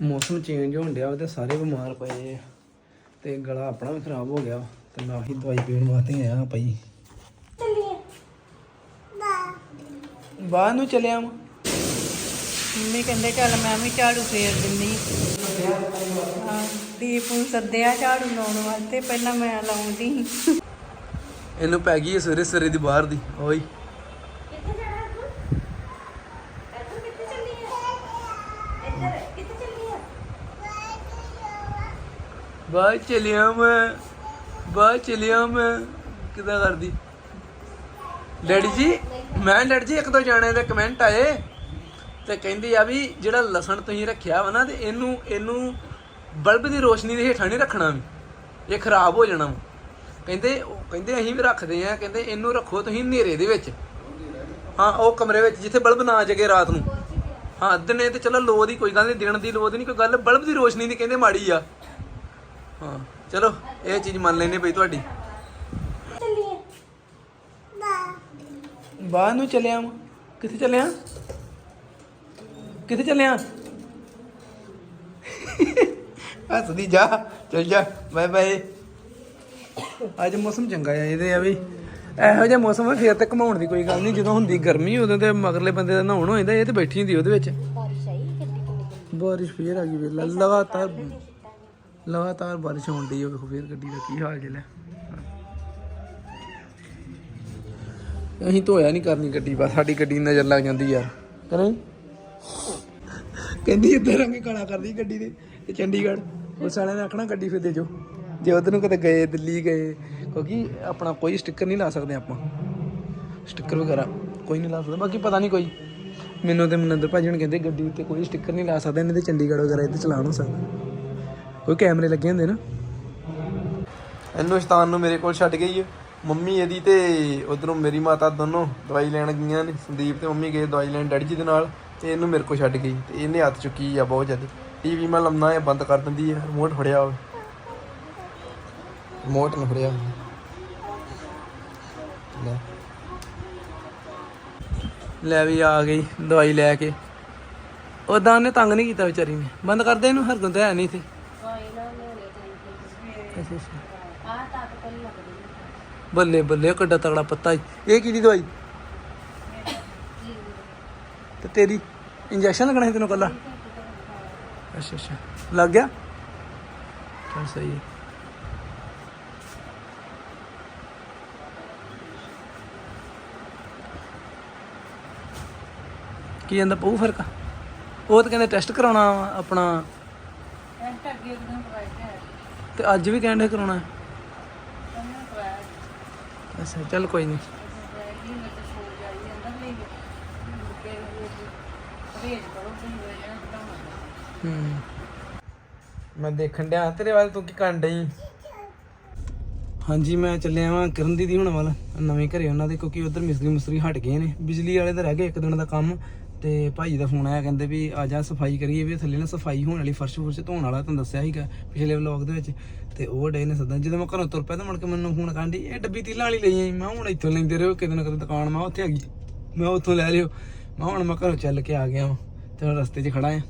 ਮੌਸਮ ਚੇਂਜ ਹੋਣ ਡਿਆ ਤੇ ਸਾਰੇ ਬਿਮਾਰ ਪਏ ਆ। ਤੇ ਗਲਾ ਆਪਣਾ ਵੀ ਖਰਾਬ ਹੋ ਗਿਆ ਤੇ ਮੈਂ ਉਹੀ ਦਵਾਈ ਪੀਣ ਵਾਸਤੇ ਆਇਆ ਭਾਈ। ਬਾਹਰ ਨੂੰ ਚੱਲਿਆ ਵਾਂ। ਮੰਮੀ ਕਹਿੰਦੇ ਚੱਲ ਮੈਂ ਵੀ ਝਾੜੂ ਫੇਰ ਦਿੰਨੀ। ਹਾਂ ਦੀਪ ਨੂੰ ਸੱਦਿਆ ਝਾੜੂ ਲਾਉਣ ਵਾਸਤੇ ਪਹਿਲਾਂ ਮੈਂ ਲਾਉਂਦੀ। ਇਹਨੂੰ ਪੈ ਗਈ ਸਵੇਰੇ ਸਵੇਰੇ ਦੀ ਬਾਹਰ ਦੀ। ਓਏ। ਬਾਹਰ ਚਲਿਆ ਮੈਂ ਬਾਹਰ ਚਲਿਆ ਮੈਂ, ਕਿਦਾਂ ਕਰਦੀ? ਡੈਡੀ ਜੀ, ਮੈਂ ਡੈਡੀ ਜੀ, ਇੱਕ ਦੋ ਜਾਣੇ ਦੇ ਕਮੈਂਟ ਆਏ ਤੇ ਕਹਿੰਦੇ ਆ ਵੀ ਜਿਹੜਾ ਲਸਣ ਤੁਸੀਂ ਰੱਖਿਆ ਵਾ ਨਾ ਤੇ ਇਹਨੂੰ ਇਹਨੂੰ ਬਲਬ ਦੀ ਰੋਸ਼ਨੀ ਦੇ ਹੇਠਾਂ ਨਹੀਂ ਰੱਖਣਾ ਵੀ, ਇਹ ਖਰਾਬ ਹੋ ਜਾਣਾ ਵਾ। ਕਹਿੰਦੇ ਉਹ ਕਹਿੰਦੇ ਅਸੀਂ ਵੀ ਰੱਖਦੇ ਆ, ਕਹਿੰਦੇ ਇਹਨੂੰ ਰੱਖੋ ਤੁਸੀਂ ਹਨੇਰੇ ਦੇ ਵਿੱਚ। ਹਾਂ, ਉਹ ਕਮਰੇ ਵਿੱਚ, ਜਿੱਥੇ ਬਲਬ ਨਾ ਜਗੇ ਰਾਤ ਨੂੰ। ਹਾਂ, ਦਿਨੇ ਤੇ ਚਲੋ ਲੋ ਦੀ ਕੋਈ ਗੱਲ ਨਹੀਂ ਦਿਨ ਦੀ ਲੋ ਦੀ ਨਹੀਂ ਕੋਈ ਗੱਲ, ਬਲਬ ਦੀ ਰੋਸ਼ਨੀ ਦੀ ਕਹਿੰਦੇ ਮਾੜੀ ਆ। ਹਾਂ। ਚਲੋ ਇਹ ਚੀਜ਼ ਮੰਨ ਲੈਨੇ ਬਈ ਤੁਹਾਡੀ। ਬਾਹਰ ਨੂੰ ਚੱਲਿਆ ਵਾਂ ਕਿੱਥੇ ਚੱਲਿਆ ਕਿੱਥੇ ਚੱਲਿਆ ਹੱਸਦੀ ਜਾ ਚੱਲ ਜਾ ਬਾਏ ਬਾਏ। ਅੱਜ ਮੌਸਮ ਚੰਗਾ ਆ ਇਹਦੇ ਆ ਵੀ। ਇਹੋ ਜਿਹਾ ਮੌਸਮ ਆ ਫੇਰ ਤੇ ਘਮਾਉਣ ਦੀ ਕੋਈ ਗੱਲ ਨਹੀਂ। ਜਦੋਂ ਹੁੰਦੀ ਗਰਮੀ ਉਦੋਂ ਤੇ ਮਗਰਲੇ ਬੰਦੇ ਦਾ ਨਹਾਉਣ ਹੋ ਜਾਂਦਾ ਇਹ ਤੇ ਬੈਠੀ ਹੁੰਦੀ ਉਹਦੇ ਵਿੱਚ। ਬਾਰਿਸ਼ ਫੇਰ ਆ ਗਈ ਵੇਲਾ ਲਗਾਤਾਰ ਲਗਾਤਾਰ ਬਾਰਿਸ਼ ਹੋਣ ਡਈ ਵੇਖੋ ਫੇਰ ਗੱਡੀ ਦਾ ਕੀ ਹਾਲ ਜਿਹਾ ਅਸੀਂ ਧੋਇਆ ਨਹੀਂ ਕਰਨੀ ਗੱਡੀ, ਬਸ ਸਾਡੀ ਗੱਡੀ ਨਜ਼ਰ ਲੱਗ ਜਾਂਦੀ ਯਾਰ ਕਰੇ ਕਹਿੰਦੀ ਇੱਧਰ ਰੰਗ ਕਾਲਾ ਕਰਦੀ ਗੱਡੀ ਦੇ ਤੇ ਚੰਡੀਗੜ੍ਹ। ਪੁਲਿਸ ਵਾਲਿਆਂ ਨੇ ਆਖਣਾ ਗੱਡੀ ਫਿਰ ਦੇ ਜੋ ਜੇ ਉਧਰ ਨੂੰ ਕਦੇ ਗਏ, ਦਿੱਲੀ ਗਏ, ਕਿਉਂਕਿ ਆਪਣਾ ਕੋਈ ਸਟicker ਨਹੀਂ ਲਾ ਸਕਦੇ ਆਪਾਂ। ਸਟicker ਵਗੈਰਾ ਕੋਈ ਨਹੀਂ ਲਾ ਸਕਦਾ, ਬਾਕੀ ਪਤਾ ਨਹੀਂ ਕੋਈ। ਮੈਨੂੰ ਤੇ ਮਨਿੰਦਰ ਭਾਜੀ ਹੁਣ ਕਹਿੰਦੇ ਗੱਡੀ ਉੱਤੇ ਕੋਈ ਸਟicker ਨਹੀਂ ਲਾ ਸਕਦਾ ਇਹਨੇ ਤੇ ਚੰਡੀਗੜ੍ਹ ਵਗੈਰਾ ਇੱਥੇ ਚਲਾਣ ਹੋ ਸਕਦਾ। ਕੋਈ ਕੈਮਰੇ ਲੱਗੇ ਹੁੰਦੇ ਨਾ। ਇਹਨੂੰ ਸ਼ਤਾਨ ਨੂੰ ਮੇਰੇ ਕੋਲ ਛੱਡ ਗਈ ਹੈ ਮੰਮੀ ਇਹਦੀ ਤੇ ਉਧਰੋਂ ਮੇਰੀ ਮਾਤਾ ਦੋਨੋਂ ਦਵਾਈ ਲੈਣ ਗਈਆਂ ਨੇ। ਸੰਦੀਪ ਤੇ ਮੰਮੀ ਗਏ ਦਵਾਈ ਲੈਣ ਡੈਡੀ ਜੀ ਦੇ ਨਾਲ। ਤੇ ਇਹਨੂੰ ਮੇਰੇ ਕੋਲ ਛੱਡ ਗਈ। ਤੇ ਇਹਨੇ ਹੱਥ ਚੁੱਕੀ ਆ ਬਹੁਤ ਜ਼ਿਆਦਾ। ਟੀਵੀ ਮੈਂ ਲੰਮਾ ਇਹ ਬੰਦ ਕਰ ਦਿੰਦੀ ਹੈ ਰਿਮੋਟ ਫੜਿਆ ਹੋਵੇ ਰਿਮੋਟ ਨੂੰ ਫੜਿਆ। ਲੈ। ਲੈ ਵੀ ਆ ਗਈ ਦਵਾਈ ਲੈ ਕੇ। ਉਦਾਂ ਉਹਨੇ ਤੰਗ ਨਹੀਂ ਕੀਤਾ ਵਿਚਾਰੀ ਨੇ। ਬੰਦ ਕਰਦੇ ਇਹਨੂੰ, ਹਰਗੁਣ ਹੈ ਨਹੀਂ ਇੱਥੇ। ਅੱਛਾ ਅੱਛਾ। ਬੱਲੇ ਬੱਲੇ ਕਿੱਡਾ ਤਗੜਾ ਪੱਤਾ ਈ। ਇਹ ਕਿਹਦੀ ਦਵਾਈ? ਤੇ ਤੇਰੀ ਇੰਜੈਕਸ਼ਨ ਲੱਗਣਾ ਸੀ ਤੈਨੂੰ ਕੱਲਾ? ਅੱਛਾ ਅੱਛਾ। ਲੱਗ ਗਿਆ? ਚਲ ਸਹੀ ਹੈ। ਕੀ ਜਾਂਦਾ ਪਊ ਫ਼ਰਕ? ਉਹ ਤਾਂ ਕਹਿੰਦੇ ਟੈਸਟ ਕਰਾਉਣਾ ਵਾ, ਆਪਣਾ ਟੈਸਟ ਅੱਗੇ ਇੱਕ ਦਿਨ ਕਰਾਇਆ ਹੈ। ਤੇ ਅੱਜ ਵੀ ਕਹਿੰਦੇ ਕਰਾਉਣਾ ਹੈ। ਉਹਨੇ ਕਰਾਇਆ ਅੱਛਾ ਚੱਲ ਕੋਈ ਨਹੀਂ ਜੀ ਮੈਂ ਤਾਂ ਸੋ ਜਾਈ ਜਾਂਦਾ ਵੀ ਕਿ ਰੇਜ ਕਰੋ ਤੁਸੀਂ ਵੇਲੇ ਨਾ ਹੂੰ। ਮੈਂ ਦੇਖਣ ਡਿਆ ਤੇਰੇ ਵੱਲ ਤੂੰ ਕੀ ਕਰਨ ਡਈ? ਹਾਂਜੀ ਮੈਂ ਚੱਲਿਆ ਵਾਂ ਕਰਨ ਦੀਦੀ ਹੁਣ ਵੱਲ। ਨਵੇਂ ਘਰੇ ਉਹਨਾਂ ਦੇ ਕਿਉਂਕਿ ਉਧਰ ਮਿਸਤਰੀ ਮੁਸਤਰੀ ਹਟ ਗਏ ਨੇ। ਬਿਜਲੀ ਵਾਲੇ ਦਾ ਰਹਿ ਗਿਆ ਇੱਕ ਦਿਨ ਦਾ ਕੰਮ। ਤੇ ਭਾਈ ਦਾ ਫੋਨ ਆਇਆ, ਕਹਿੰਦੇ ਵੀ ਆ ਜਾ ਸਫ਼ਾਈ ਕਰੀਏ, ਵੀ ਥੱਲੇ ਨਾ ਸਫ਼ਾਈ ਹੋਣ ਵਾਲੀ ਫਰਸ਼ ਫੁਰਸ਼ ਧੋਣ ਵਾਲਾ ਤੁਹਾਨੂੰ ਦੱਸਿਆ ਸੀਗਾ ਪਿਛਲੇ ਵਲੌਗ ਦੇ ਵਿੱਚ। ਤੇ ਉਹ ਡੇ ਨੇ ਸੱਦਣ, ਜਦੋਂ ਮੈਂ ਘਰੋਂ ਤੁਰ ਪਿਆ ਤਾਂ ਮੁੜ ਕੇ ਮੈਨੂੰ ਫੋਨ ਕਰਨ ਇਹ ਡੱਬੀ ਤੀਲਾਂ ਵਾਲੀ ਲਈ ਆਈ। ਮੈਂ ਕਿਹਾ ਹੁਣ ਇੱਥੋਂ ਲੈਂਦੇ ਰਹੋ, ਕਿਤੇ ਨਾ ਕਿਤੇ ਦੁਕਾਨ ਮੈਂ ਕਿਹਾ ਉੱਥੇ ਹੈਗੀ ਮੈਂ ਕਿਹਾ ਉੱਥੋਂ ਲੈ ਲਿਓ। ਮੈਂ ਕਿਹਾ ਹੁਣ ਮੈਂ ਘਰੋਂ ਚੱਲ ਕੇ ਆ ਗਿਆ ਵਾਂ ਤੇ ਹੁਣ ਰਸਤੇ 'ਚ ਖੜਾ ਆ।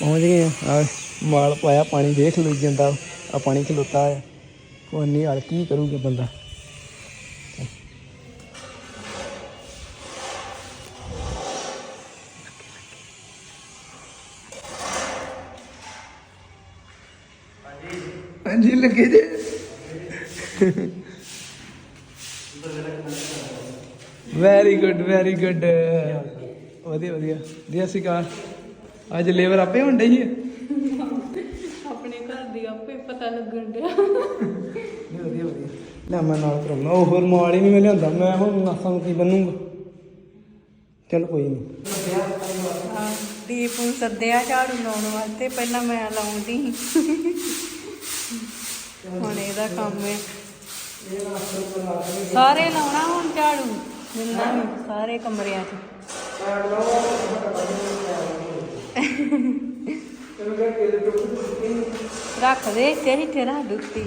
ਪਹੁੰਚ ਗਏ ਆ। ਮਾਲ ਪਾਇਆ, ਪਾਣੀ ਦੇਖ ਲਈ ਜਾਂਦਾ ਆ, ਪਾਣੀ ਖਲੋਤਾ ਆ। ਕੋਈ ਨਹੀਂ ਹਾਲ ਕੀ ਕਰੂਗਾ ਬੰਦਾ? ਲੱਗੇ ਜੇ। ਵੈਰੀ ਗੁੱਡ ਵੈਰੀ ਗੁੱਡ ਵਧੀਆ ਵਧੀਆ। ਜੀ ਅਸੀਂ ਕਾ ਅੱਜ ਲੇਬਰ ਆਪੇ ਹੁੰਦੇ ਹੀ ਹੈ? ਆਪਣੇ ਘਰ ਦੀ ਆਪੇ ਪਤਾ ਲੱਗਣ ਡਿਆ। ਨਹੀਂ ਵਧੀਆ ਵਧੀਆ। ਲੈ ਮੈਂ ਨਾਲ ਕਰਾਉਣਾ। ਉਹ ਹੋਰ ਮਾਲ ਹੀ ਨਹੀਂ ਮੈਂ ਲਿਆਂਦਾ। ਮੈਂ ਹੁਣ ਨਾਸਾਂ ਨੂੰ ਕੀ ਬੰਨੂਗਾ? ਚਲ ਕੋਈ ਨਹੀਂ। ਦੀਪ ਨੂੰ ਸੱਦਿਆ ਝਾੜੂ ਲਾਉਣ ਵਾਸਤੇ। ਪਹਿਲਾਂ ਮੈਂ ਲਾਉਂਦੀ। ਹੁਣ ਇਹਦਾ ਕੰਮ ਹੈ ਸਾਰੇ ਲਾਉਣਾ ਹੁਣ ਝਾੜੂ? ਜਿੰਨਾ ਵੀ ਸਾਰੇ ਕਮਰਿਆਂ 'ਚ। ਰੱਖ ਦੇ ਇੱਥੇ ਇੱਥੇ ਰੱਖ ਦੁੱਤੀ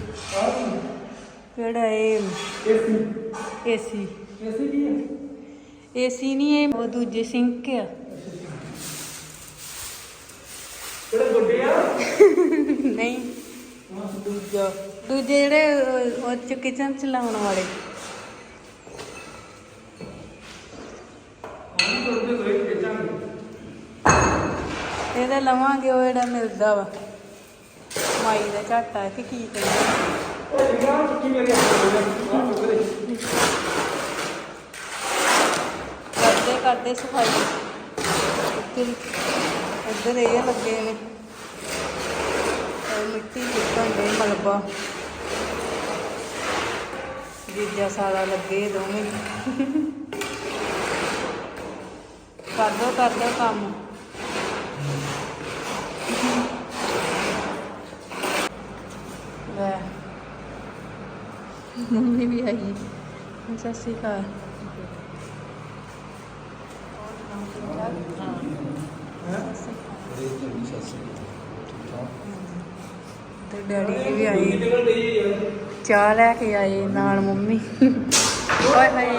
ਕਿਹੜਾ ਇਹ? ਏਸੀ। ਏਸੀ ਨਹੀਂ ਇਹ ਉਹ ਦੂਜੇ ਸਿੰਕ ਆ। ਕਿਹੜੇ ਗੁੱਡੇ ਆ? ਨਹੀਂ। ਦੂਜਾ। ਦੂਜੇ ਜਿਹੜੇ ਉਹ- ਉਹ ਚ ਕਿਚਨ ਚ ਲਾਉਣ ਵਾਲੇ। ਇਹਦੇ ਲਵਾਂਗੇ, ਉਹ ਜਿਹੜਾ ਮਿਲਦਾ ਵਾ। ਮਾਈ ਦਾ ਝਾਟਾ ਕਿ ਕੀ ਕਹਿੰਦੇ ਕਰਦੇ ਕਰਦੇ ਸਫ਼ਾਈ। ਇੱਧਰ ਇੱਧਰ ਇਹ ਲੱਗੇ ਨੇ। ਮਿੱਟੀ ਚੁੱਕਣ ਦੇ ਮਲਬਾ। ਜੀਜਾ ਸਾਲਾ ਲੱਗੇ ਦੋਵੇਂ। ਕਰ ਦੋ ਕਰ ਦੋ ਕੰਮ। ਲੈ। ਮੰਮੀ ਵੀ ਆਈ। ਸਤਿ ਸ਼੍ਰੀ ਅਕਾਲ ਤੇ ਡੈਡੀ ਜੀ ਵੀ ਆਏ ਚਾਹ ਲੈ ਕੇ ਆਏ ਨਾਲ ਮੰਮੀ। ਓਏ ਹੋਏ।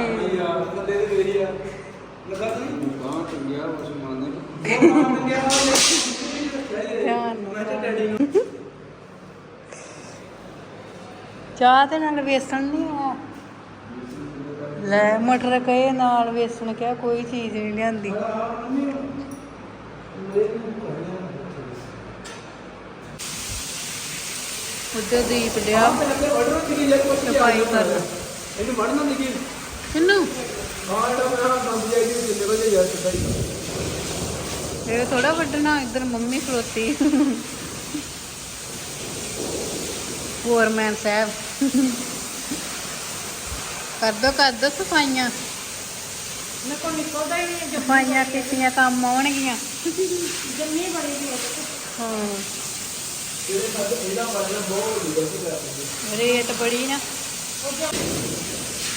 ਚਾਹ ਤੇ ਨਾਲ ਵੇਸਣ ਨਹੀਂ ਆ। ਲੈ ਮਟਰ ਕਹੇ ਨਾਲ ਵੇਸਣ ਕਿਹਾ ਕੋਈ ਚੀਜ਼ ਨਹੀਂ ਲਿਆਂਦੀ। ਉੱਧਰ ਦੀਪ ਡਿਆ ਸਫ਼ਾਈ ਕਰਨ। ਇਹਨੂੰ ਵੜਨਾ ਨਹੀਂ ਕਿ ਕਿੰਨੂ? ਹਾਂ ਮੈਂ ਬੰਦ ਜਾਈ ਦੀ ਜਿੰਨੇ ਵਜੇ ਯਾਰ ਹੀ ਇਹ ਥੋੜਾ ਵੱਢਣਾ ਇੱਧਰ ਮੰਮੀ ਖਲੋਤੀ। ਫੋਰਮੈਨ ਸਾਹਿਬ। ਕਰ ਦੋ ਕਰ ਦੋ ਸਫਾਈਆਂ। ਮੇਰੇ ਕੋਲ ਨਿਕਲਦਾ ਹੀ ਨਹੀਂ ਸਫਾਈਆਂ ਕੀਤੀਆਂ ਕੰਮ ਆਉਣਗੀਆਂ। ਜੰਮੀ ਬੜੀ ਦੀ ਹਾਂ। ਰੇਟ ਬੜੀ ਨਾ।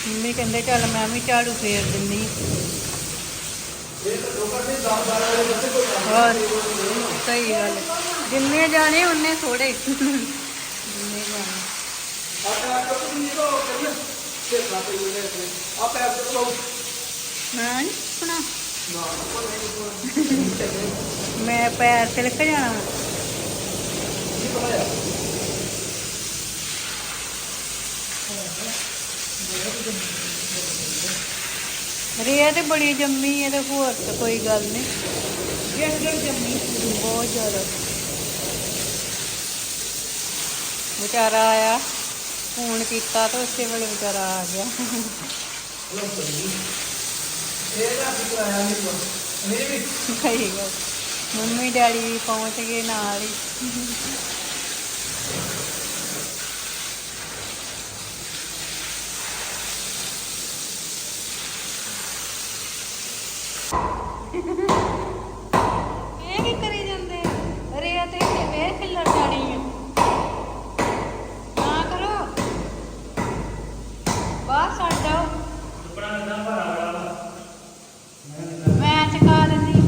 ਮੰਮੀ ਕਹਿੰਦੇ ਚੱਲ ਮੈਂ ਵੀ ਝਾੜੂ ਫੇਰ ਦਿੰਦੀ ਹੋਰ। ਸਹੀ ਗੱਲ। ਜਿੰਨੇ ਜਾਣੇ ਉਹਨੇ ਥੋੜੇ ਜਿੰਨੇ ਜਾਣੇ। ਮੈਂ ਨੀ ਸੁਣਾ ਮੈਂ ਪੈਰ ਤਿਲਕ ਜਾਣਾ। ਵਾ। ਰੇਤ ਬੜੀ ਜੰਮੀ ਹੈ ਤੇ ਹੋਰ ਤਾਂ ਕੋਈ ਗੱਲ ਨਹੀਂ। ਜਿਸ ਦਿਨ ਜੰਮੀ ਬਹੁਤ ਜ਼ਿਆਦਾ। ਵਿਚਾਰਾ ਆਇਆ ਫੋਨ ਕੀਤਾ ਤਾਂ ਉਸੇ ਵੇਲੇ ਵਿਚਾਰਾ ਆ ਗਿਆ। ਸਹੀ ਗੱਲ। ਮੰਮੀ ਡੈਡੀ ਪਹੁੰਚ ਗਏ ਨਾਲ ਹੀ। ਇਹ ਕੀ ਕਰੀ ਜਾਂਦੇ ਰੇਤ ਇੱਥੇ ਵੇਖ ਖਿੱਲਰ ਜਾਣੀ ਹੈ ਨਾ ਕਰੋ। ਬਾਹਰ ਛੱਡ ਜਾਓ। ਮੈਂ ਚਕਾ ਦਿੰਦੀ।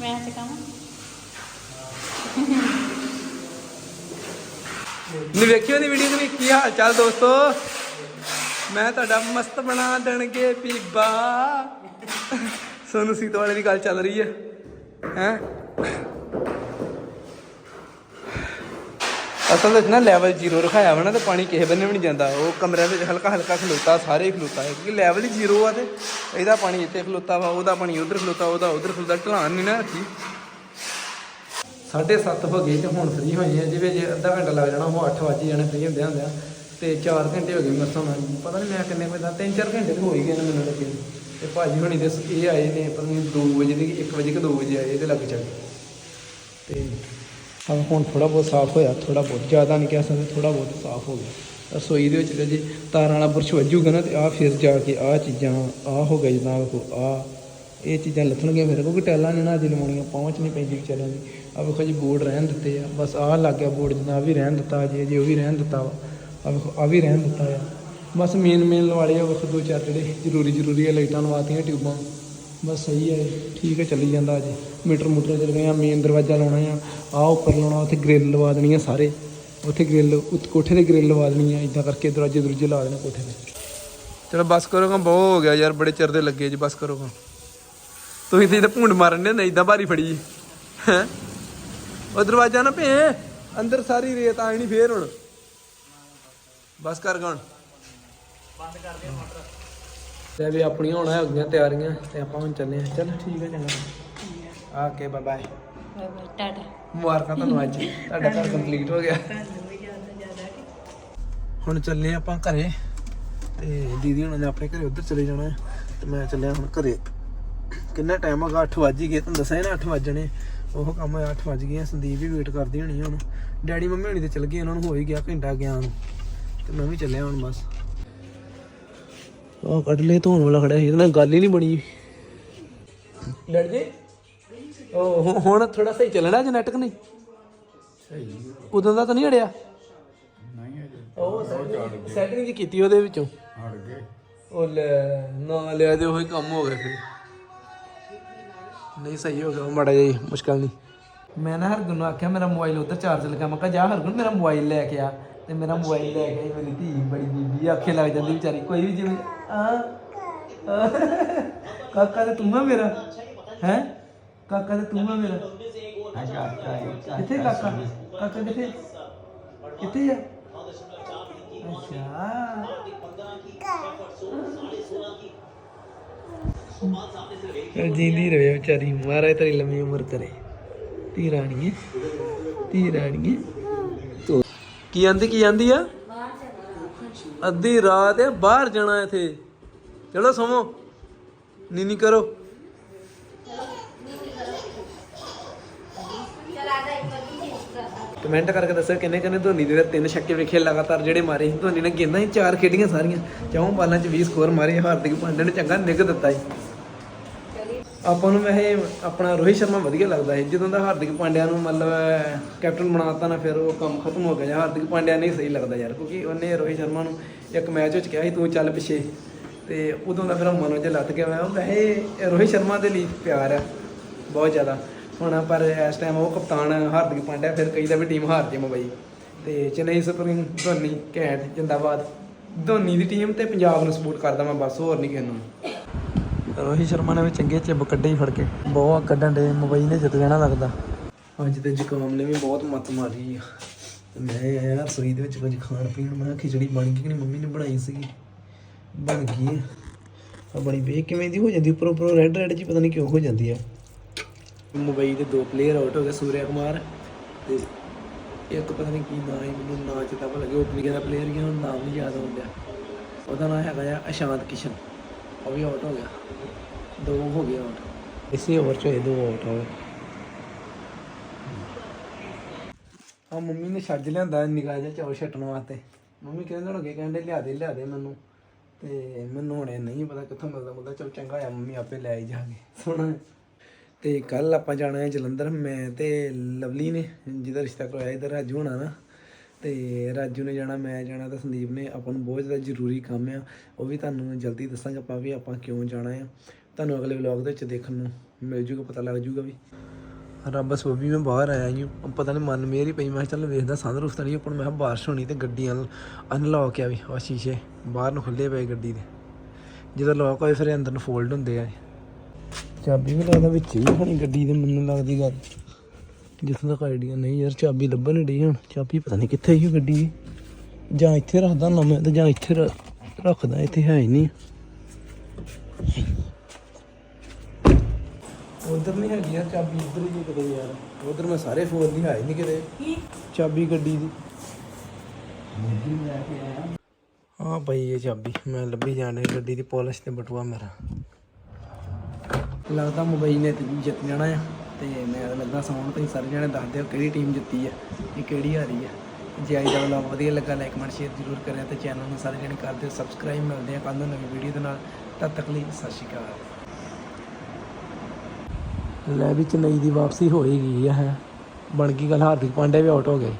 ਮੈਂ ਚਕਾਵਾਂ। ਨਹੀਂ ਵੇਖਿਓ ਦੀ ਵੀਡੀਓ ਦੇ ਕੀ ਹਾਲ ਚਾਲ ਦੋਸਤੋ? ਮੈਂ ਤੁਹਾਡਾ ਮਸਤ ਬਣਾ ਦੇਣਗੇ ਪੀਬਾ ਸੋਨੂੰ ਸੀਤ ਵਾਲੇ ਦੀ ਗੱਲ ਚੱਲ ਰਹੀ ਹੈ ਹੈ? ਅਸਲ ਵਿੱਚ ਨਾ ਲੈਵਲ 0 ਰਖਾਇਆ ਵਾ ਨਾ ਤੇ ਪਾਣੀ ਕਿਸੇ ਬੰਨੇ ਵੀ ਨਹੀਂ ਜਾਂਦਾ। ਉਹ ਕਮਰਿਆਂ ਵਿੱਚ ਹਲਕਾ ਹਲਕਾ ਖਲੋਤਾ, ਸਾਰੇ ਹੀ ਖਲੋਤਾ। ਹੈ ਕਿਉਂਕਿ ਲੈਵਲ ਹੀ 0 ਆ ਤੇ ਇਹਦਾ ਪਾਣੀ ਇੱਥੇ ਖਲੋਤਾ ਵਾ, ਉਹਦਾ ਪਾਣੀ ਉਧਰ ਖਲੋਤਾ, ਉਹਦਾ ਉਧਰ ਖਲੋਤਾ, ਢਲਾਨ ਨਹੀਂ ਨਾ ਰੱਖੀ ਸਾਢੇ ਸੱਤ ਹੋ ਗਏ ਤੇ ਹੁਣ ਫ੍ਰੀ ਹੋਏ ਆ, ਜਿਵੇਂ ਜੇ ਅੱਧਾ ਘੰਟਾ ਲੱਗ ਜਾਣਾ, ਉਹ 8 ਵਜੇ ਜਾਣੇ ਫ੍ਰੀ ਹੁੰਦੇ ਹੁੰਦੇ ਆ ਤੇ 4 ਘੰਟੇ ਹੋ ਗਏ ਮੇਰੇ ਤੋਂ ਪਤਾ ਨਹੀਂ ਮੈਂ ਕਿੰਨੇ ਵਜੇ ਦਾ 3-4 ਘੰਟੇ ਹੋ ਹੀ ਗਏ ਨੇ ਮੈਨੂੰ ਲੱਗੇ। ਨੂੰ। ਤੇ ਭਾਜੀ ਹੁਣੀ ਦੇ ਇਹ ਆਏ ਨੇ ਪਰ ਨਹੀਂ 2 ਵਜੇ ਦੀ 1 ਵਜੇ ਕਿ 2 ਵਜੇ ਆਏ, ਇਹਦੇ ਲੱਗ ਚੱਲ। ਤੇ ਹਾਂ ਹੁਣ ਥੋੜਾ ਬਹੁਤ ਸਾਫ਼ ਹੋਇਆ ਥੋੜਾ ਬਹੁਤ ਜ਼ਿਆਦਾ ਨਹੀਂ ਕਹਿ ਸਕਦੇ ਥੋੜਾ ਬਹੁਤ ਸਾਫ਼ ਹੋ ਗਿਆ। ਰਸੋਈ ਦੇ ਵਿੱਚ ਤੇ ਜੇ ਤਾਰਾਂ ਵਾਲਾ ਬੁਰਸ਼ ਵੱਜੂਗਾ ਨਾ ਤੇ ਆ ਫਿਰ ਜਾ ਕੇ ਆ ਚੀਜ਼ਾਂ ਆ ਹੋ ਗਈ ਜਨਾਬ ਕੋ ਆ ਇਹ ਚੀਜ਼ਾਂ ਲੱਥਣਗੀਆਂ ਫਿਰ ਕਿਉਂਕਿ ਟੈਲਾਂ ਨੇ ਨਾ ਅਜੇ ਲਵਾਉਣੀਆਂ, ਪਹੁੰਚ ਨਹੀਂ ਪੈਂਦੀ ਵਿਚਾਰਿਆਂ ਦੀ। ਆ ਵੇਖੋ ਜੀ, ਬੋਰਡ ਰਹਿਣ ਦਿੱਤੇ ਆ, ਬਸ ਆ ਲੱਗ ਗਿਆ ਬੋਰਡ ਜਨਾਬ ਵੀ ਰਹਿਣ ਦਿੱਤਾ, ਜੇ ਜੇ ਉਹ ਵੀ ਰਹਿਣ ਦਿੱਤਾ ਵਾ। ਆ ਵੇਖੋ, ਆ ਵੀ ਰਹਿਣ ਦਿੱਤਾ ਆ। ਬਸ ਮੇਨ ਮੇਨ ਲਵਾੜੇ ਆ ਵੇਖੋ ਦੋ ਚਾਰ ਜਿਹੜੇ ਜ਼ਰੂਰੀ ਜ਼ਰੂਰੀ ਆ, ਲਾਈਟਾਂ ਲਵਾਤੀਆਂ ਟਿਊਬਾਂ। ਬਸ ਸਹੀ ਹੈ ਠੀਕ ਹੈ ਚੱਲੀ ਜਾਂਦਾ ਅਜੇ। ਮੀਟਰ ਮੂਟਰ ਚੱਲ ਗਏ ਆ ਮੇਨ ਦਰਵਾਜ਼ਾ ਲਾਉਣਾ ਆ। ਆ ਉੱਪਰ ਲਾਉਣਾ, ਉੱਥੇ ਗ੍ਰਿਲ ਲਵਾ ਦੇਣੀ ਆ ਸਾਰੇ। ਉੱਥੇ ਗ੍ਰਿਲ ਉੱਤ ਕੋਠੇ ਤੇ ਗ੍ਰਿਲ ਲਵਾ ਦੇਣੀ ਆ ਇਦਾਂ ਕਰਕੇ ਦਰਵਾਜ਼ੇ ਦਰੂਜੇ ਲਾ ਦੇਣੇ ਕੋਠੇ ਤੇ। ਚਲੋ ਬਸ ਕਰੋ ਕਰੋਗਾ ਬਹੁਤ ਹੋ ਗਿਆ ਯਾਰ, ਬੜੇ ਚਿਰ ਦੇ ਲੱਗੇ ਜੀ, ਬਸ ਕਰੋਗਾ ਤੁਸੀਂ ਤੇ ਭੁੰਡ ਮਾਰਨ ਨੇ ਨਹੀਂ ਇਦਾਂ ਭਾਰੀ ਫੜੀ ਹੈ? ਉਹ ਦਰਵਾਜ਼ਾ ਨਾ ਭੇ, ਅੰਦਰ ਸਾਰੀ ਰੇਤ ਆਈ ਨਹੀਂ ਫੇਰ ਹੁਣ। ਬਸ ਕਰ ਗਣ ਬੰਦ ਕਰ ਦੇ ਮੋਟਰ। ਤੇ ਵੀ ਆਪਣੀਆਂ ਹੋਣਾ ਹੋ ਗਈਆਂ ਤਿਆਰੀਆਂ ਤੇ ਆਪਾਂ ਹੁਣ ਚੱਲੇ ਆ ਚਲ ਠੀਕ ਹੈ ਚੰਗਾ। ਓਕੇ ਬਾਏ ਬਾਏ ਟਾਟਾ। ਮੁਬਾਰਕਾਂ ਤੁਹਾਨੂੰ ਅੱਜ। ਤੁਹਾਡਾ ਘਰ ਕੰਪਲੀਟ ਹੋ ਗਿਆ। ਹੁਣ ਚੱਲੇ ਆਪਾਂ ਘਰੇ ਤੇ ਦੀਦੀ ਹੁਣਾਂ ਨੇ ਆਪਣੇ ਘਰੇ ਉੱਧਰ ਚਲੇ ਜਾਣਾ ਤੇ ਮੈਂ ਚੱਲਿਆ ਹੁਣ ਘਰੇ। ਕਿੰਨਾ ਟਾਈਮ ਹੋ ਗਿਆ? 8 ਵੱਜ ਹੀ ਗਏ। ਤੁਹਾਨੂੰ ਦੱਸਿਆ ਨਾ 8 ਵੱਜਣੇ ਉਹ ਕੰਮ ਹੋਇਆ 8 ਵੱਜ ਗਏ ਸੰਦੀਪ ਵੀ ਵੇਟ ਕਰਦੀ ਹੋਣੀ ਹੁਣ। ਡੈਡੀ ਮੰਮੀ ਹੋਣੀ ਤੇ ਚੱਲ ਗਏ ਉਹਨਾਂ ਨੂੰ ਹੋ ਹੀ ਗਿਆ ਘੰਟਾ ਗਿਆ ਨੂੰ ਤੇ ਮੈਂ ਵੀ ਚੱਲਿਆ ਹੁਣ ਬਸ। ਉਹ ਕੱਢ ਲੈ ਧੋਣ ਵਾਲਾ ਖੜਿਆ ਸੀ ਇਹਦੇ ਨਾਲ ਗੱਲ ਹੀ ਨਹੀਂ ਬਣੀ। ਡੈਡ ਜੀ ਉਹ ਹੁਣ ਥੋੜਾ ਸਹੀ ਚੱਲਣਾ ਜਨੇਟਕ ਨਹੀਂ? ਸਹੀ। ਉਦੋਂ ਦਾ ਤਾਂ ਨਹੀਂ ਅੜਿਆ? ਉਹ ਸੈਟਿੰਗ ਜੀ ਕੀਤੀ ਉਹਦੇ ਵਿੱਚੋਂ। ਹਟ ਗਏ। ਉਹ ਲੈ ਨਾ ਲਿਆ ਤੇ ਉਹੀ ਕੰਮ ਹੋ ਗਿਆ ਫਿਰ। ਨਹੀਂ ਸਹੀ ਹੋ ਗਿਆ ਮੜਾ ਜੀ ਮੁਸ਼ਕਲ ਨਹੀਂ। ਮੈਂ ਨਾ ਹਰਗੁਣ ਨੂੰ ਆਖਿਆ ਮੇਰਾ ਮੋਬਾਈਲ ਉੱਧਰ ਚਾਰਜ ਲਗਾ। ਮੈਂ ਕਿਹਾ ਜਾ ਹਰਗੁਣ ਮੇਰਾ ਮੋਬਾਈਲ ਲੈ ਕੇ ਆ। ਤੇ ਮੇਰਾ ਮੋਬਾਈਲ ਲੈ ਕੇ ਮੇਰੀ ਧੀ ਬੜੀ ਬੀਬੀ ਆਖੇ ਲੱਗ ਜਾਂਦੀ ਵਿਚਾਰੀ। ਕੋਈ ਵੀ ਜਿਵੇਂ, ਆ ਕਾਕਾ ਤੇ ਤੂੰ ਆ ਮੇਰਾ? ਹੈ? ਕਾਕਾ ਤੇ ਤੂੰ ਆ ਮੇਰਾ? ਕਿੱਥੇ ਕਾਕਾ? ਕਾਕਾ ਕਿੱਥੇ? ਕਿੱਥੇ ਆ? ਅੱਛਾ। ਜਿੰਦੀ ਰਹੇ ਵਿਚਾਰੀ, ਮਹਾਰਾਜ ਤੇਰੀ ਲੰਮੀ ਉਮਰ ਕਰੇ। ਧੀ ਰਾਣੀਏ ਧੀ ਰਾਣੀਏ ਤੋ ਕੀ ਆਂਦੀ ਕੀ ਆਂਦੀ ਆ? ਅੱਧੀ ਰਾਤ ਹੈ ਬਾਹਰ ਜਾਣਾ ਇਥੇ। ਚਲੋ ਸੋਹੋ ਨੀ ਨੀ ਕਰੋ। ਕਮੈਂਟ ਕਰਕੇ ਦੱਸੋ ਕਿੰਨੇ ਕਿੰਨੇ ਧੋਨੀ ਦੇ ਤਿੰਨ ਛੱਕੇ ਵੇਖੇ ਲਗਾਤਾਰ ਜਿਹੜੇ ਮਾਰੇ ਸੀ। ਧੋਨੀ ਨੇ ਗੇਂਦਾਂ ਹੀ ਚਾਰ ਖੇਡੀਆਂ ਸਾਰੀਆਂ। ਚੌਂ ਬਾਲਾਂ 'ਚ 20 ਸਕੋਰ ਮਾਰੇ, ਹਾਰਦਿਕ ਪਾਂਡਿਆ ਨੇ ਚੰਗਾ ਨਿੱਘ ਦਿੱਤਾ ਸੀ। ਆਪਾਂ ਨੂੰ ਵੈਸੇ ਆਪਣਾ ਰੋਹਿਤ ਸ਼ਰਮਾ ਵਧੀਆ ਲੱਗਦਾ ਹੈ ਜਦੋਂ ਦਾ ਹਾਰਦਿਕ ਪਾਂਡਿਆ ਨੂੰ ਮਤਲਬ ਕੈਪਟਨ ਬਣਾਤਾ ਨਾ, ਫਿਰ ਉਹ ਕੰਮ ਖਤਮ ਹੋ ਗਿਆ। ਜਾਂ ਹਾਰਦਿਕ ਪਾਂਡਿਆ ਨਹੀਂ ਸਹੀ ਲੱਗਦਾ ਯਾਰ, ਕਿਉਂਕਿ ਉਹਨੇ ਰੋਹਿਤ ਸ਼ਰਮਾ ਨੂੰ ਇੱਕ ਮੈਚ ਵਿੱਚ ਕਿਹਾ ਸੀ, ਤੂੰ ਚੱਲ ਪਿੱਛੇ। ਤੇ ਉਦੋਂ ਦਾ ਫਿਰ ਮਨੋਂ ਚ ਲੱਤ ਗਿਆ। ਮੈਂ ਵੈਸੇ ਰੋਹਿਤ ਸ਼ਰਮਾ ਦੇ ਲਈ ਪਿਆਰ ਆ, ਬਹੁਤ ਜ਼ਿਆਦਾ। ਹੁਣ ਪਰ ਇਸ ਟਾਈਮ ਉਹ ਕਪਤਾਨ ਹਾਰਦਿਕ ਪਾਂਡਿਆ, ਫਿਰ ਕਈ ਦਾ ਵੀ ਟੀਮ ਹਾਰ ਜੇ ਮੁੰਬਈ। ਤੇ ਚੇਨਈ ਸੁਪਰ ਕਿੰਗ ਧੋਨੀ ਕੈਂਟ ਜਿੰਦਾਬਾਦ। ਧੋਨੀ ਦੀ ਟੀਮ ਤੇ ਪੰਜਾਬ ਨੂੰ ਸਪੋਰਟ ਕਰਦਾ ਮੈਂ, ਬਸ ਹੋਰ ਨਹੀਂ ਕਿਸੇ ਨੂੰ। ਰੋਹਿਤ ਸ਼ਰਮਾ ਨੇ ਵੀ ਚੰਗੇ ਚਿੱਬ ਕੱਢੇ ਹੀ ਫੜ ਕੇ। ਬਹੁਤ ਕੱਢਣ ਦੇ ਮੁੰਬਈ ਨੇ ਜਿੱਤ ਜਾਣਾ ਲੱਗਦਾ। ਅੱਜ ਤੇ ਜ਼ੁਕਾਮ ਨੇ ਵੀ ਬਹੁਤ ਮੱਤ ਮਾਰੀ ਆ। ਮੈਂ ਯਾਰ ਰਸੋਈ ਦੇ ਵਿੱਚ ਕੁਝ ਖਾਣ ਪੀਣ ਮੈਂ ਖਿਚੜੀ ਬਣ ਗਈ ਕਿ ਨਹੀਂ? ਮੰਮੀ ਨੇ ਬਣਾਈ ਸੀਗੀ। ਬਣ ਗਈ ਆ। ਬਣੀ ਵੇ ਕਿਵੇਂ ਦੀ ਹੋ ਜਾਂਦੀ? ਉੱਪਰੋਂ ਉੱਪਰੋਂ ਰੈੱਡ ਰੈੱਡ ਜੀ ਪਤਾ ਨਹੀਂ ਕਿਉਂ ਹੋ ਜਾਂਦੀ ਆ। ਮੁੰਬਈ ਦੇ ਦੋ ਪਲੇਅਰ ਆਊਟ ਹੋ ਗਏ ਸੂਰਿਆ ਕੁਮਾਰ ਤੇ ਇੱਕ ਪਤਾ ਨਹੀਂ ਕੀ ਨਾਂ ਹੈ ਮੈਨੂੰ ਨਾਂ ਚੇਤਾ ਭੁੱਲ ਗਿਆ। ਓਪਨਿੰਗ ਦਾ ਪਲੇਅਰ ਹੀ ਹੁਣ ਨਾਮ ਨਹੀਂ ਯਾਦ ਆਉਂਦਾ। ਉਹਦਾ ਨਾਂ ਹੈਗਾ ਆ ਅਸ਼ਾਂਤ ਕਿਸ਼ਨ। ਉਹ ਵੀ ਆਊਟ ਹੋ ਗਿਆ। ਦੋ ਹੋ ਗਏ ਆਊਟ ਇਸੇ ਓਵਰ ਚ ਹੋਏ ਦੋ ਆਊਟ ਹੋ ਗਏ। ਆ ਮੰਮੀ ਨੇ ਛੱਜ ਲਿਆਂਦਾ ਨਿਗਾਹ ਜਿਹਾ ਚੌਲ ਛੱਟਣ ਵਾਸਤੇ। ਮੰਮੀ ਕਹਿੰਦੇ ਹੋਣਗੇ ਕਹਿੰਦੇ ਲਿਆ ਦੇ ਲਿਆ ਦੇ ਮੈਨੂੰ। ਤੇ ਮੈਨੂੰ ਹੁਣੇ ਨਹੀਂ ਪਤਾ ਕਿੱਥੋਂ ਮਿਲਦਾ ਮੁੰਦਾ ਚਲ ਚੰਗਾ ਆ ਮੰਮੀ ਆਪੇ ਲੈ ਹੀ ਜਾਗੇ ਸੋਹਣਾ। ਹੈ। ਤੇ ਕੱਲ ਆਪਾਂ ਜਾਣਾ ਹੈ ਜਲੰਧਰ। ਮੈਂ ਤੇ ਲਵਲੀ ਨੇ ਜਿਹਦਾ ਰਿਸ਼ਤਾ ਕਰਵਾਇਆ ਇਧਰ ਰਾਜੂ ਹੋਣਾ ਨਾ। ਤੇ ਰਾਜੂ ਨੇ ਜਾਣਾ, ਮੈਂ ਜਾਣਾ ਤਾਂ ਸੰਦੀਪ ਨੇ। ਆਪਾਂ ਨੂੰ ਬਹੁਤ ਜ਼ਿਆਦਾ ਜ਼ਰੂਰੀ ਕੰਮ ਆ। ਉਹ ਵੀ ਤੁਹਾਨੂੰ ਜਲਦੀ ਦੱਸਾਂਗੇ ਆਪਾਂ ਵੀ ਆਪਾਂ ਕਿਉਂ ਜਾਣਾ ਆ। ਤੁਹਾਨੂੰ ਅਗਲੇ ਵਲੌਗ ਦੇ ਵਿੱਚ ਦੇਖਣ ਨੂੰ ਮਿਲ ਜੂਗਾ, ਪਤਾ ਲੱਗ ਜੂਗਾ ਵੀ। ਰੱਬ ਸੋਭੀ, ਮੈਂ ਬਾਹਰ ਆਇਆ ਜੀ ਪਤਾ ਨਹੀਂ ਮਨ ਮੇਰੀ ਪਈ, ਮੈਂ ਕਿਹਾ ਚੱਲ ਵੇਖਦਾ ਸੰਦਰੂਫ ਤਾਂ ਨਹੀਂ ਉੱਪਰ ਮੈਂ ਕਿਹਾ ਬਾਰਿਸ਼ ਹੋਣੀ ਤੇ ਗੱਡੀਆਂ ਅਨਲੌਕ ਆ ਵੀ। ਉਹ ਸ਼ੀਸ਼ੇ ਬਾਹਰ ਨੂੰ ਖੁੱਲੇ ਪਏ ਗੱਡੀ ਦੇ। ਜਦੋਂ ਲੌਕ ਹੋਏ, ਫਿਰ ਅੰਦਰ ਨੂੰ ਫੋਲਡ ਹੁੰਦੇ ਆ। ਚਾਬੀ ਵੀ ਲੱਗਦਾ ਵਿੱਚ ਹੀ ਹੋਣੀ ਗੱਡੀ ਦੇ, ਮੈਨੂੰ ਲੱਗਦੀ ਗੱਲ। ਜਿੱਥੋਂ ਤੱਕ ਆਈਡੀਆ ਨਹੀਂ ਯਾਰ ਚਾਬੀ ਲੱਭਣ ਨਹੀਂ ਡਈ ਹੁਣ। ਚਾਬੀ ਪਤਾ ਨਹੀਂ ਕਿੱਥੇ ਹੀ ਗੱਡੀ। ਦੀ ਜਾਂ ਇੱਥੇ ਰੱਖਦਾ ਨਾ ਮੈਂ ਤੇ ਜਾਂ ਇੱਥੇ ਰੱਖਦਾ ਇੱਥੇ ਹੈ ਹੀ ਨਹੀਂ। ਉਧਰ ਨਹੀਂ ਹੈਗੀ ਯਾਰ ਚਾਬੀ ਇੱਧਰ ਹੀ ਹੈ ਕਿਤੇ ਯਾਰ। ਉਧਰ ਮੈਂ ਸਾਰੇ ਫੋਨ ਨਹੀਂ ਆਏ ਨਹੀਂ ਕਿਤੇ। ਚਾਬੀ ਗੱਡੀ ਦੀ। ਹਾਂ ਭਾਈ ਇਹ ਚਾਬੀ ਮੈਂ ਲੱਭੀ ਜਾਣ ਗੱਡੀ ਦੀ ਪੋਲਿਸ਼ ਤੇ ਬਟੂਆ ਮੇਰਾ। ਲੱਗਦਾ ਮੁੰਬਈ ਨੇ ਤੇ ਜਿੱਤ ਜਾਣਾ ਆ। ਤੇ ਮੈਂ ਤਾਂ ਲੱਗਾ ਸੌਣ ਤੇ ਸਾਰੇ ਜਣੇ ਦੱਸ ਦਿਓ ਕਿਹੜੀ ਟੀਮ ਜਿੱਤੀ ਆ ਇਹ ਕਿਹੜੀ ਹਾਰੀ ਆ। ਜੇ ਆਈ ਦਾ ਵਲੌਗ ਵਧੀਆ ਲੱਗਾ ਲਾਈਕ ਕਮੈਂਟ ਸ਼ੇਅਰ ਜ਼ਰੂਰ ਕਰਿਆ ਤੇ ਚੈਨਲ ਨੂੰ ਸਾਰੇ ਜਣੇ ਕਰ ਦਿਓ ਸਬਸਕ੍ਰਾਈਬ ਮਿਲਦੇ ਆ ਕੱਲ੍ਹ ਨੂੰ ਨਵੀਂ ਵੀਡੀਓ ਦੇ ਨਾਲ। ਤਦ ਤੱਕ ਲਈ ਸਤਿ ਸ਼੍ਰੀ ਅਕਾਲ। ਲੈ ਵੀ ਚੇਨਈ ਦੀ ਵਾਪਸੀ ਹੋ ਹੀ ਗਈ ਹੈ। ਬਣ ਗਈ ਗੱਲ, ਹਾਰਦਿਕ ਪਾਂਡੇ ਵੀ ਆਊਟ ਹੋ ਗਏ।